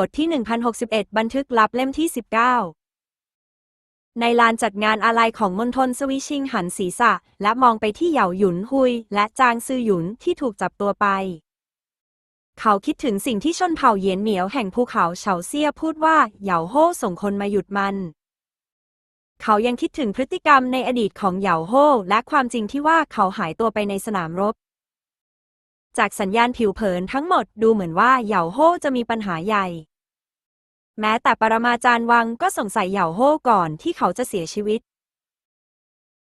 บทที่ 1061 บันทึกลับเล่มที่ 19 ในลานจัดงานอาลัยของมณฑลสวิชิงหันศีรษะ และมองไปที่เหยาหยุนฮุย และจางซือหยุนที่ถูกจับตัวไป เขาคิดถึงสิ่งที่ชนเผ่าเหยียนเหมียวแห่งภูเขาเฉาเซียพูดว่าเหยาโฮส่งคนมาหยุดมัน เขายังคิดถึงพฤติกรรมในอดีตของเหยาโฮและความจริงที่ว่าเขาหายตัวไปในสนามรบ จากสัญญาณผิวเผินทั้งหมดดูเหมือนว่าเหยาโฮจะมีปัญหาใหญ่ แม้แต่ปรมาจารย์วังก็สงสัยเหยาโฮก่อนที่เขาจะเสียชีวิต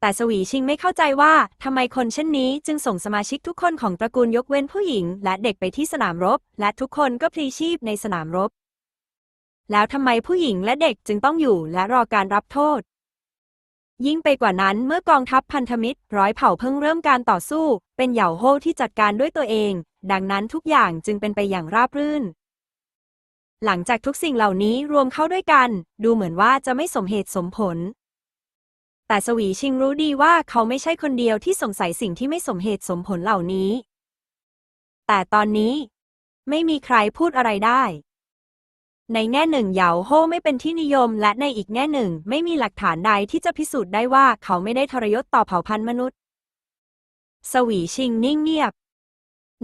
แต่สวีชิงไม่เข้าใจว่าทำไมคนเช่นนี้จึงส่งสมาชิกทุกคนของตระกูลยกเว้นผู้หญิง และเด็กไปที่สนามรบ และทุกคนก็พลีชีพในสนามรบ แล้วทำไมผู้หญิงและเด็กจึงต้องอยู่และรอการรับโทษ ยิ่งไปกว่านั้นเมื่อกองทัพพันธมิตร ร้อยเผ่าเพิ่งเริ่มการต่อสู้ เป็นเหย่าโฮที่จัดการด้วยตัวเอง ดังนั้นทุกอย่างจึงเป็นไปอย่างราบรื่น หลังจากทุกสิ่งเหล่านี้รวมเข้าด้วยกัน ดูเหมือนว่าจะไม่สมเหตุสมผล แต่สวีชิงรู้ดีว่าเขาไม่ใช่คนเดียวที่สงสัยสิ่งที่ไม่สมเหตุสมผลเหล่านี้ แต่ตอนนี้ ไม่มีใครพูดอะไรได้ ในแง่หนึ่งเหยาโฮไม่เป็นที่นิยม และในอีกแง่หนึ่ง ไม่มีหลักฐานใดที่จะพิสูจน์ได้ว่าเขาไม่ได้ทรยศต่อเผ่าพันธุ์มนุษย์ สวีชิงนิ่งเงียบ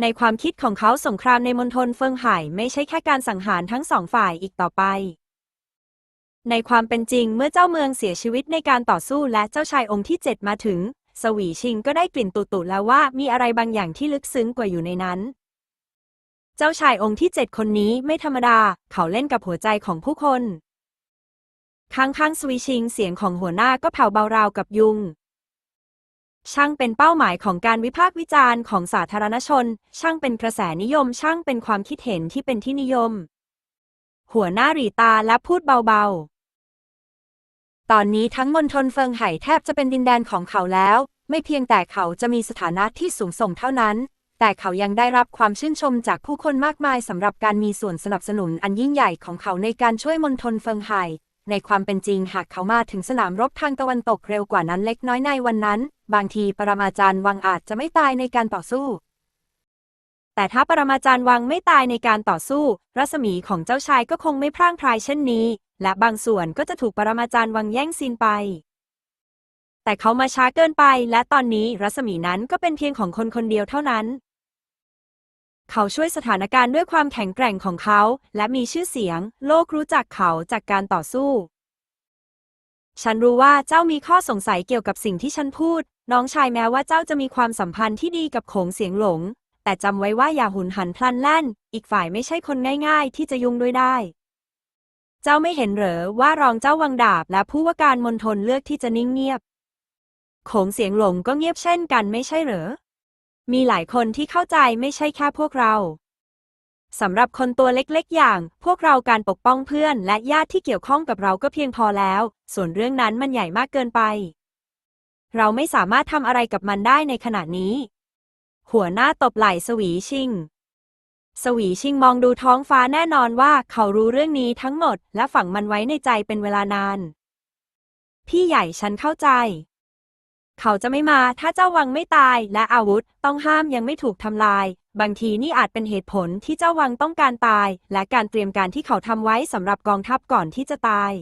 ในความคิดของเขาสงครามในมณฑลเฟิงไห่ไม่ใช่แค่การสังหารทั้งสองฝ่ายอีกต่อไป ในความเป็นจริงเมื่อเจ้าเมืองเสียชีวิตในการต่อสู้และเจ้าชายองค์ที่เจ็ดมาถึง สวีชิงก็ได้กลิ่นตุ่ๆแล้วว่ามีอะไรบางอย่างที่ลึกซึ้งกว่าอยู่ในนั้น เจ้าชายองค์ที่เจ็ดคนนี้ไม่ธรรมดา เขาเล่นกับหัวใจของผู้คนข้างๆสวีชิงเสียงของหัวหน้าก็แผ่วเบาราวกับยุง ช่างเป็นเป้าหมายของการวิพากษ์วิจารณ์ของสาธารณชน ช่างเป็นกระแสนิยม ช่างเป็นความคิดเห็นที่เป็นที่นิยม หัวหน้ารีตาและพูดเบาๆ ตอนนี้ทั้งมณฑลเฟิงไห่แทบจะเป็นดินแดนของเขาแล้ว ไม่เพียงแต่เขาจะมีสถานะที่สูงส่งเท่านั้น แต่เขายังได้รับความชื่นชมจากผู้คนมากมายสำหรับการมีส่วนสนับสนุนอันยิ่งใหญ่ของเขาในการช่วยมณฑลเฟิงไห่ในความเป็นจริงหากเขามาถึงสนามรบทางตะวันตกเร็วกว่านั้นเล็กน้อยในวันนั้น บางทีปรมาจารย์วังอาจจะไม่ตายในการต่อสู้ แต่ถ้าปรมาจารย์วังไม่ตายในการต่อสู้ รัศมีของเจ้าชายก็คงไม่พร่างพรายเช่นนี้ และบางส่วนก็จะถูกปรมาจารย์วังแย่งซีนไป แต่เขามาช้าเกินไป และตอนนี้รัศมีนั้นก็เป็นเพียงของคนคนเดียวเท่านั้น เขาช่วยสถานการณ์ด้วยความแข็งแกร่งของเขา และมีชื่อเสียง โลกรู้จักเขาจากการต่อสู้ ฉันรู้ว่าเจ้ามีข้อสงสัยเกี่ยวกับสิ่งที่ฉันพูด น้องชายแม้ว่าเจ้าจะมีความสัมพันธ์ที่ดีกับโขงเสียงหลง แต่จำไว้ว่าอย่าหุนหันพลันแล่น อีกฝ่ายไม่ใช่คนง่าย ๆ ที่จะยุ่งด้วยได้ เจ้าไม่เห็นเหรอว่ารองเจ้าวังดาบ และผู้ว่าการมณฑลเลือกที่จะนิ่งเงียบ โขงเสียงหลงก็เงียบเช่นกันไม่ใช่เหรอ มีหลายคนที่เข้าใจไม่ใช่แค่พวกเราสำหรับคนตัวเล็กๆ อย่าง พวกเราการปกป้องเพื่อนและญาติที่เกี่ยวข้องกับเราก็เพียงพอแล้ว ส่วนเรื่องนั้นมันใหญ่มากเกินไป เราไม่สามารถทำอะไรกับมันได้ในขณะนี้ หัวหน้าตบไหล่สวีชิง สวีชิงมองดูท้องฟ้าแน่นอนว่าเขารู้เรื่องนี้ทั้งหมด และฝังมันไว้ในใจเป็นเวลานาน พี่ใหญ่ฉันเข้าใจ เขาจะไม่มาถ้าเจ้าวังไม่ตายและอาวุธต้องห้ามยังไม่ถูกทำลาย บางทีนี่อาจเป็นเหตุผลที่เจ้าวังต้องการตาย และการเตรียมการที่เขาทำไว้สำหรับกองทัพก่อนที่จะตาย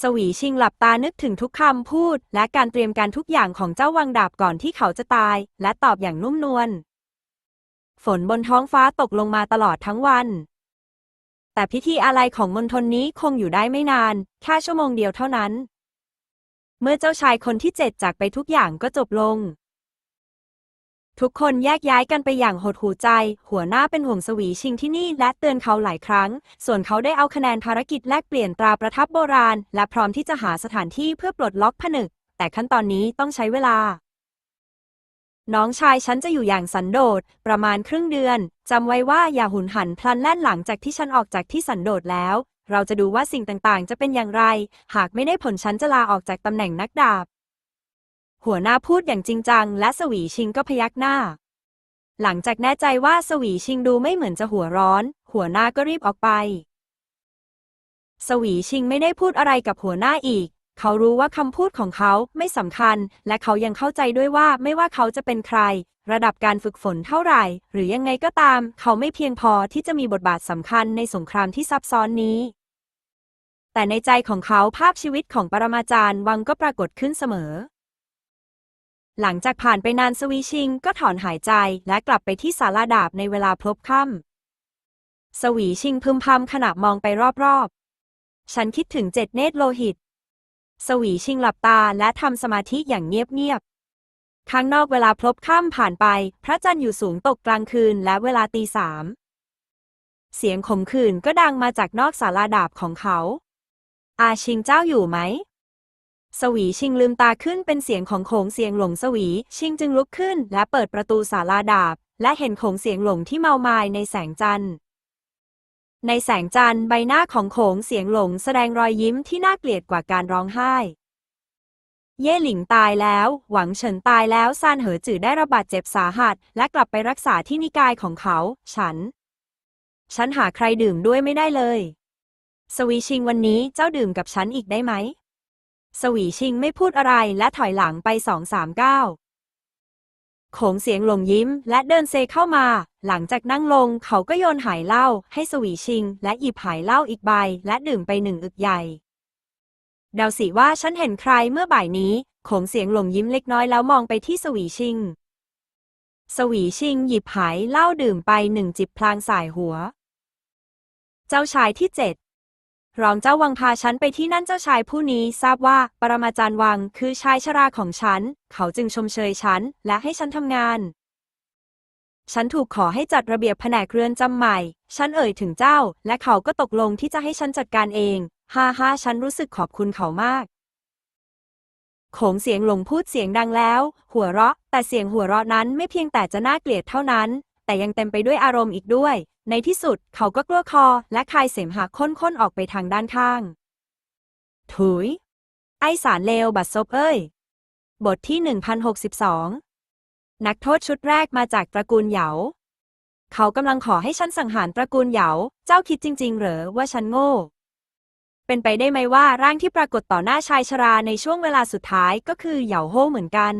สวีชิงหลับตานึกถึงทุกคำพูด และการเตรียมการทุกอย่างของเจ้าวังดาบก่อนที่เขาจะตาย และตอบอย่างนุ่มนวลฝนบนท้องฟ้าตกลงมาตลอดทั้งวัน แต่พิธีอะไรของมณฑลนี้คงอยู่ได้ไม่นานแค่ชั่วโมงเดียวเท่านั้น เมื่อเจ้าชายคนที่เจ็ดจากไปทุกอย่างก็จบลง ทุกคนแยกย้ายกันไปอย่างหดหูใจ หัวหน้าเป็นห่วงสวีชิงที่นี่และเตือนเขาหลายครั้ง ส่วนเขาได้เอาคะแนนภารกิจแลกเปลี่ยนตราประทับโบราณ และพร้อมที่จะหาสถานที่เพื่อปลดล็อกผนึก แต่ขั้นตอนนี้ต้องใช้เวลา น้องชายฉันจะอยู่อย่างสันโดษประมาณครึ่งเดือนจำไว้ว่าอย่าหุนหันพลันแล่นหลังจากที่ฉันออกจากที่สันโดษแล้ว เราจะดูว่าสิ่งต่างๆ จะเป็นอย่างไร หากไม่ได้ผลฉันจะลาออกจากตำแหน่งนักดาบ หัวหน้าพูดอย่างจริงจัง และสวีชิงก็พยักหน้า หลังจากแน่ใจว่าสวีชิงดูไม่เหมือนจะหัวร้อน หัวหน้าก็รีบออกไป สวีชิงไม่ได้พูดอะไรกับหัวหน้าอีก เขารู้ว่าคำพูดของเขาไม่สำคัญ และเขายังเข้าใจด้วยว่าไม่ว่าเขาจะเป็นใคร ระดับการฝึกฝนเท่าไหร่ หรือยังไงก็ตาม เขาไม่เพียงพอที่จะมีบทบาทสำคัญในสงครามที่ซับซ้อนนี้ แต่ในใจของเขาภาพชีวิตของปรมาจารย์วังก็ปรากฏขึ้นเสมอ หลังจากผ่านไปนานสวีชิงก็ถอนหายใจและกลับไปที่ศาลาดาบในเวลาพลบค่ำสวีชิงพึมพำขณะมองไปรอบๆ ฉันคิดถึงเจ็ดเนตรโลหิต สวีชิงหลับตาและทำสมาธิอย่างเงียบๆ ข้างนอกเวลาพลบค่ำผ่านไป พระจันทร์อยู่สูงตกกลางคืนและเวลาตีสามเสียงขมขื่นก็ดังมาจากนอกศาลาดาบของเขา อาชิงเจ้าอยู่ไหม สวีชิงลืมตาขึ้นเป็นเสียงของโขงเสียงหลงสวี ชิงจึงลุกขึ้นและเปิดประตูศาลาดาบ และเห็นโขงเสียงหลงที่เมามายในแสงจันทร์ ในแสงจันทร์ใบหน้าของโขงเสียงหลงแสดงรอยยิ้มที่น่าเกลียดกว่าการร้องไห้ เย่หลิงตายแล้ว หวังเฉินตายแล้วซานเหอจือได้ระบาดเจ็บสาหัส และกลับไปรักษาที่นิกายของเขา ฉัน ฉันหาใครดื่มด้วยไม่ได้เลย สวีชิงวันนี้เจ้าดื่มกับฉันอีกได้ไหม สวีชิงไม่พูดอะไรและถอยหลังไปสองสามก้าวโขงเสียงหลงยิ้มและเดินเซเข้ามา หลังจากนั่งลงเขาก็โยนหายเหล้าให้สวีชิง และหยิบหายเหล้าอีกใบ และดื่มไปหนึ่งอึกใหญ่เดาสิว่าฉันเห็นใครเมื่อบ่ายนี้โขงเสียงหลงยิ้มเล็กน้อยแล้วมองไปที่สวีชิง สวีชิงหยิบหายเหล้าดื่มไปหนึ่งจิบพลางสายหัว เจ้าชายที่เจ็ด รองเจ้าวังพาฉันไปที่นั่นเจ้าชายผู้นี้ทราบว่าปรมาจารย์วังคือชายชราของฉัน เขาจึงชมเชยฉัน และให้ฉันทำงาน ฉันถูกขอให้จัดระเบียบแผนกเรือนจำใหม่ ฉันเอ่ยถึงเจ้า และเขาก็ตกลงที่จะให้ฉันจัดการเอง ฮ่าฮ่าฉันรู้สึกขอบคุณเขามาก โขงเสียงหลงพูดเสียงดังแล้ว หัวเราะ แต่เสียงหัวเราะนั้นไม่เพียงแต่จะน่าเกลียดเท่านั้น แต่ยังเต็มไปด้วยอารมณ์อีกด้วย ในที่สุดเขาก็กลั้วคอ และคายเสมหะข้นๆออกไปทางด้านข้าง ถุย ไอสารเลวบัดซบเอ้ย บทที่ 1062 นักโทษชุดแรกมาจากตระกูลเหยา เขากำลังขอให้ฉันสังหารตระกูลเหยา เจ้าคิดจริง ๆ เหรอว่าฉันโง่เป็นไปได้ไหมว่าร่างที่ปรากฏต่อหน้าชายชราในช่วงเวลาสุดท้ายก็คือเหยาโฮเหมือนกัน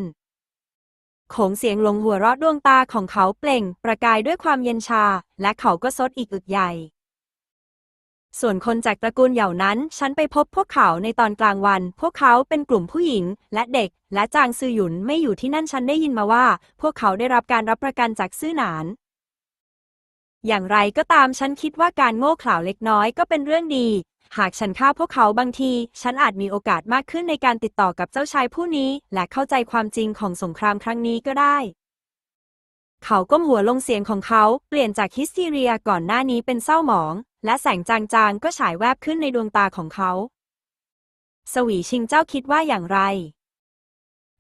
โขงเสียงหลงหัวเราะดวงตาของเขาเปล่ง ประกายด้วยความเย็นชา และเขาก็ซดอีกอึกใหญ่ ส่วนคนจากตระกูลเหย่านั้น ฉันไปพบพวกเขาในตอนกลางวัน พวกเขาเป็นกลุ่มผู้หญิง และเด็ก และจางซือหยุนไม่อยู่ที่นั่นฉันได้ยินมาว่า พวกเขาได้รับการรับประกันจากซื่อหนานอย่างไรก็ตามฉันคิดว่าการโง่เขลาเล็กน้อยก็เป็นเรื่องดี หากฉันฆ่าพวกเขาบางที ฉันอาจมีโอกาสมากขึ้นในการติดต่อกับเจ้าชายผู้นี้ และเข้าใจความจริงของสงครามครั้งนี้ก็ได้ เขาก้มหัวลงเสียงของเขา เปลี่ยนจากฮิสทีเรียก่อนหน้านี้เป็นเศร้าหมอง และแสงจางๆ ก็ฉายแวบขึ้นในดวงตาของเขา สวีชิงเจ้าคิดว่าอย่างไร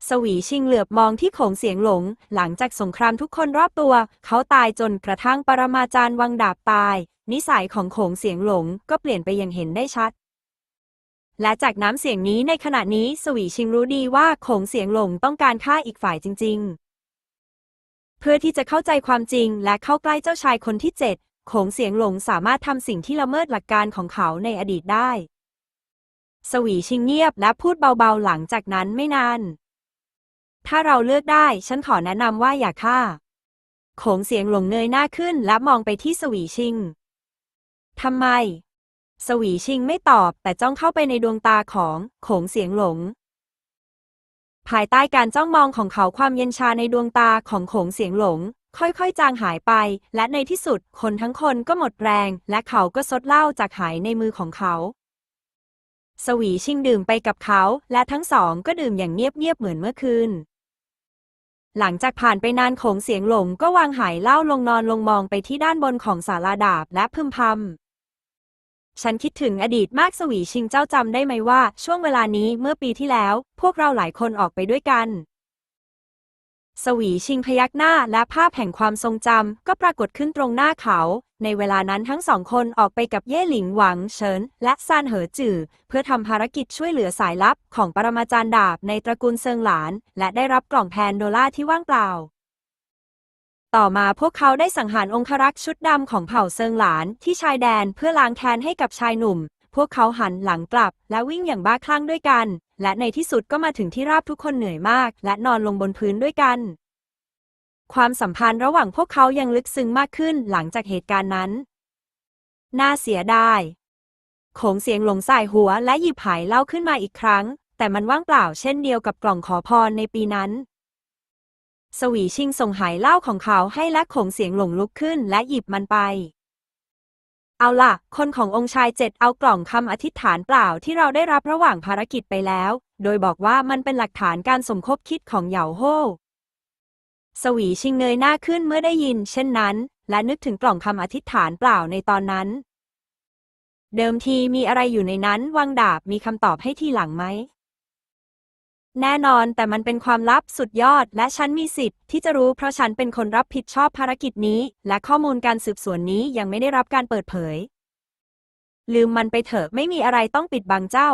สวีชิงเหลือบมองที่โขงเสียงหลง หลังจากสงครามทุกคนรอบตัว เขาตายจนกระทั่งปรมาจารย์วังดาบตาย นิสัยของโขงเสียงหลงก็เปลี่ยนไปอย่างเห็นได้ชัด และจากน้ำเสียงนี้ในขณะนี้สวีชิงรู้ดีว่าโขงเสียงหลงต้องการฆ่าอีกฝ่ายจริง ๆ เพื่อที่จะเข้าใจความจริงและเข้าใกล้เจ้าชายคนที่เจ็ดโขงเสียงหลงสามารถทำสิ่งที่ละเมิดหลักการของเขาในอดีตได้ สวีชิงเงียบและพูดเบาๆหลังจากนั้นไม่นาน ถ้าเราเลือกได้ ฉันขอแนะนำว่าอย่าฆ่า โขงเสียงหลงเงยหน้าขึ้นและมองไปที่สวีชิง ทำไม สวีชิงไม่ตอบแต่จ้องเข้าไปในดวงตาของโขงเสียงหลง ภายใต้การจ้องมองของเขาความเย็นชาในดวงตาของโขงเสียงหลง ค่อยๆ จางหายไป และในที่สุดคนทั้งคนก็หมดแรง และเขาก็ซดเหล้าจากหายในมือของเขา สวีชิงดื่มไปกับเขา และทั้งสองก็ดื่มอย่างเงียบๆเหมือนเมื่อคืนหลังจากผ่านไปนานโขงเสียงหลงก็วางหายเหล้าลงนอนลงมองไปที่ด้านบนของศาลาดาบและพึมพำ ฉันคิดถึงอดีตมากสวีชิงเจ้าจำได้ไหมว่า ช่วงเวลานี้เมื่อปีที่แล้ว พวกเราหลายคนออกไปด้วยกัน สวีชิงพยักหน้าและภาพแห่งความทรงจำก็ปรากฏขึ้นตรงหน้าเขา ในเวลานั้นทั้งสองคนออกไปกับเย่หลิงหวังเฉินและซานเหอจื่อ เพื่อทำภารกิจช่วยเหลือสายลับของปรมาจารย์ดาบในตระกูลเซิงหลาน และได้รับกล่องแพนโดล่าที่ว่างเปล่า ต่อมาพวกเขาได้สังหารองครักษ์ชุดดำของเผ่าเซิงหลานที่ชายแดนเพื่อล้างแค้นให้กับชายหนุ่ม พวกเขาหันหลังกลับ และวิ่งอย่างบ้าคลั่งด้วยกัน และในที่สุดก็มาถึงที่ราบทุกคนเหนื่อยมาก และนอนลงบนพื้นด้วยกัน ความสัมพันธ์ระหว่างพวกเขายังลึกซึ้งมากขึ้นหลังจากเหตุการณ์นั้น น่าเสียดายโขงเสียงหลงใส่หัวและหยิบหายเหล้าขึ้นมาอีกครั้ง แต่มันว่างเปล่าเช่นเดียวกับกล่องขอพรในปีนั้น สวีชิงส่งหายเหล้าของเขาให้และโขงเสียงหลงลุกขึ้นและหยิบมันไป เอาล่ะ คนขององค์ชายเจ็ดเอากล่องคำอธิษฐานเปล่าที่เราได้รับระหว่างภารกิจไปแล้ว โดยบอกว่ามันเป็นหลักฐานการสมคบคิดของเหยาโฮสวีชิงเงยหน้าขึ้นเมื่อได้ยิน เช่นนั้น และนึกถึงกล่องคำอธิษฐานเปล่าในตอนนั้น เดิมทีมีอะไรอยู่ในนั้นวังดาบมีคำตอบให้ทีหลังไหม แน่นอนแต่มันเป็นความลับสุดยอด และฉันมีสิทธิ์ที่จะรู้เพราะฉันเป็นคนรับผิดชอบภารกิจนี้ และข้อมูลการสืบสวนนี้ยังไม่ได้รับการเปิดเผย ลืมมันไปเถอะไม่มีอะไรต้องปิดบังเจ้า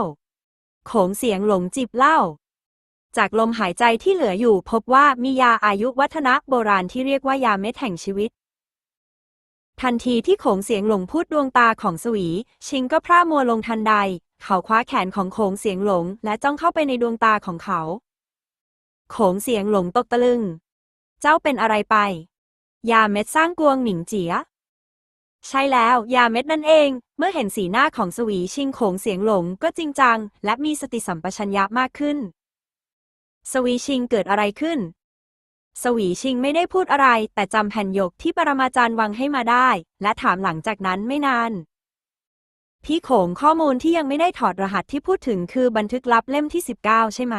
โขงเสียงหลงจิบเหล้าจากลมหายใจที่เหลืออยู่พบว่ามียาอายุวัฒนะโบราณที่เรียกว่ายาเม็ดแห่งชีวิต ทันทีที่โขงเสียงหลงพูดดวงตาของสวี ชิงก็พร่ามัวลงทันใด เขาคว้าแขนของโขงเสียงหลง และจ้องเข้าไปในดวงตาของเขา โขงเสียงหลงตกตะลึง เจ้าเป็นอะไรไป ยาเม็ดสร้างกวงหมิงเจีย ใช่แล้ว ยาเม็ดนั่นเอง เมื่อเห็นสีหน้าของสวีชิงโขงเสียงหลงก็จริงจัง และมีสติสัมปชัญญะมากขึ้น สวีชิงเกิดอะไรขึ้น สวีชิงไม่ได้พูดอะไร แต่จำแผ่นหยกที่ปรมาจารย์วางให้มาได้ และถามหลังจากนั้นไม่นาน พี่โขงข้อมูลที่ยังไม่ได้ถอดรหัสที่พูดถึงคือบันทึกลับเล่มที่ 19 ใช่ไหม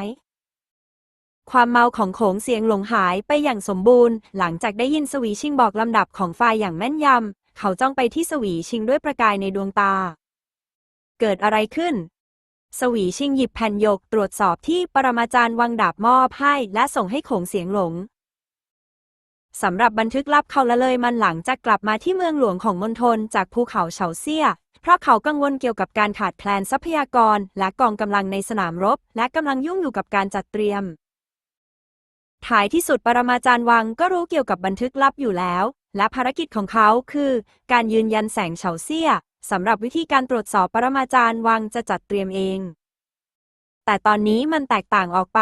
ความเมาของโขงเสียงหลงหายไปอย่างสมบูรณ์ หลังจากได้ยินสวีชิงบอกลำดับของฝ่ายอย่างแม่นยำ เขาจ้องไปที่สวีชิงด้วยประกายในดวงตา เกิดอะไรขึ้น สวีชิงหยิบแผ่นหยกตรวจสอบที่ปรมาจารย์วังดาบมอบให้และส่งให้โขงเสียงหลงสำหรับบันทึกลับเขาละเลยมันหลังจากกลับมาที่เมืองหลวงของมณฑลจากภูเขาเฉาเซี่ย เพราะเขากังวลเกี่ยวกับการขาดแคลนทรัพยากร และกองกำลังในสนามรบ และกำลังยุ่งอยู่กับการจัดเตรียม ท้ายที่สุดปรมาจารย์วังก็รู้เกี่ยวกับบันทึกลับอยู่แล้ว และภารกิจของเขาคือ การยืนยันแสงเฉาเซี่ยสำหรับวิธีการตรวจสอบปรมาจารย์วังจะจัดเตรียมเอง แต่ตอนนี้มันแตกต่างออกไป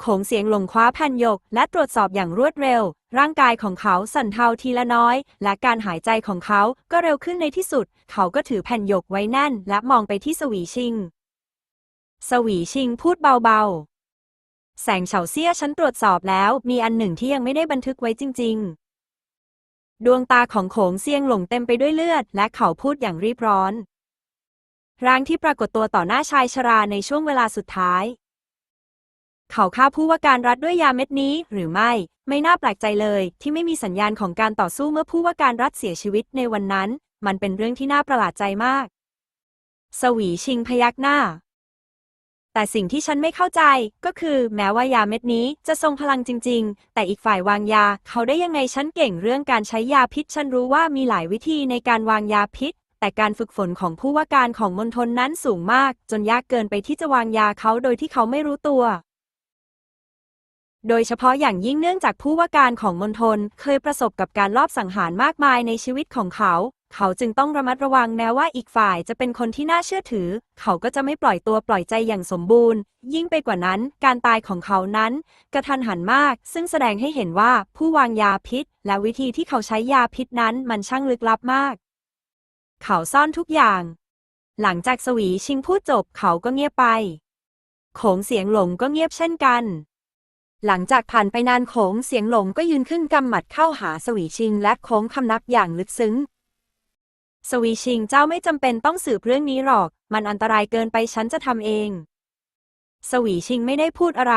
โขงเสียงหลงคว้าแผ่นหยก และตรวจสอบอย่างรวดเร็ว ร่างกายของเขาสั่นเทาทีละน้อย และการหายใจของเขาก็เร็วขึ้นในที่สุด เขาก็ถือแผ่นหยกไว้แน่น และมองไปที่สวีชิง สวีชิงพูดเบาๆ แสงเฉาเซี่ยฉันตรวจสอบแล้ว มีอันหนึ่งที่ยังไม่ได้บันทึกไว้จริง ๆ ดวงตาของโขงเซียงหลงเต็มไปด้วยเลือด และเขาพูดอย่างรีบร้อนร่างที่ปรากฏตัวต่อหน้าชายชราในช่วงเวลาสุดท้าย เขาฆ่าผู้ว่าการรัฐด้วยยาเม็ดนี้ หรือไม่ ไม่น่าแปลกใจเลย ที่ไม่มีสัญญาณของการต่อสู้เมื่อผู้ว่าการรัฐเสียชีวิตในวันนั้น มันเป็นเรื่องที่น่าประหลาดใจมาก สวีชิงพยักหน้า แต่สิ่งที่ฉันไม่เข้าใจก็คือ แม้ว่ายาเม็ดนี้จะทรงพลังจริง ๆ แต่อีกฝ่ายวางยา เขาได้ยังไงฉันเก่งเรื่องการใช้ยาพิษ ฉันรู้ว่ามีหลายวิธีในการวางยาพิษแต่การฝึกฝนของผู้ว่าการของมณฑลนั้นสูงมาก จนยากเกินไปที่จะวางยาเขาโดยที่เขาไม่รู้ตัว โดยเฉพาะอย่างยิ่งเนื่องจากผู้ว่าการของมณฑลเคยประสบกับการลอบสังหารมากมายในชีวิตของเขา เขาจึงต้องระมัดระวังแม้ว่าอีกฝ่ายจะเป็นคนที่น่าเชื่อถือ เขาก็จะไม่ปล่อยตัวปล่อยใจอย่างสมบูรณ์ ยิ่งไปกว่านั้น การตายของเขานั้น กระทันหันมาก ซึ่งแสดงให้เห็นว่าผู้วางยาพิษ และวิธีที่เขาใช้ยาพิษนั้นมันช่างลึกลับมาก เขาซ่อนทุกอย่าง หลังจากสวีชิงพูดจบเขาก็เงียบไป โขงเสียงหลงก็เงียบเช่นกัน หลังจากผ่านไปนานโขงเสียงหลงก็ยืนขึ้นกำหมัดเข้าหาสวีชิง และโค้งคำนับอย่างลึกซึ้ง สวีชิงเจ้าไม่จำเป็นต้องสืบเรื่องนี้หรอก มันอันตรายเกินไปฉันจะทำเอง สวีชิงไม่ได้พูดอะไร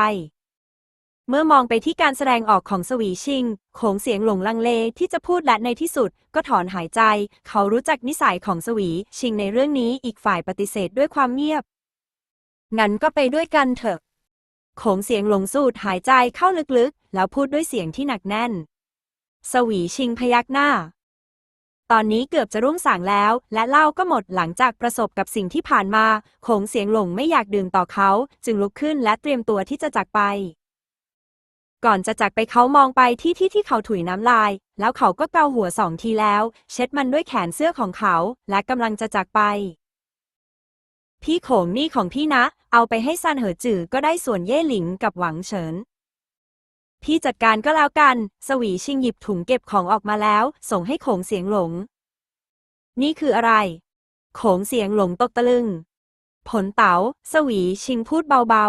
เมื่อมองไปที่การแสดงออกของสวีชิงโขงเสียงหลงลังเลที่จะพูดและในที่สุด ก็ถอนหายใจ เขารู้จักนิสัยของสวีชิงในเรื่องนี้อีกฝ่ายปฏิเสธด้วยความเงียบงั้นก็ไปด้วยกันเถอะ โขงเสียงหลงสูดหายใจเข้าลึกๆ แล้วพูดด้วยเสียงที่หนักแน่น สวีชิงพยักหน้า ตอนนี้เกือบจะรุ่งสางแล้ว และเหล้าก็หมดหลังจากประสบกับสิ่งที่ผ่านมาโขงเสียงหลงไม่อยากดื่มต่อเขา จึงลุกขึ้นและเตรียมตัวที่จะจากไป ก่อนจะจากไปเขามองไปที่ที่ที่เขาถุยน้ำลาย แล้วเขาก็เกาหัวสองทีแล้ว เช็ดมันด้วยแขนเสื้อของเขา และกำลังจะจากไป พี่โขงนี่ของพี่นะ เอาไปให้ซันเหอจือก็ได้ส่วนเย่หลิงกับหวังเฉิน พี่จัดการก็แล้วกัน สวีชิงหยิบถุงเก็บของออกมาแล้ว ส่งให้โขงเสียงหลง นี่คืออะไร โขงเสียงหลงตกตะลึง ผลเต๋า สวีชิงพูดเบา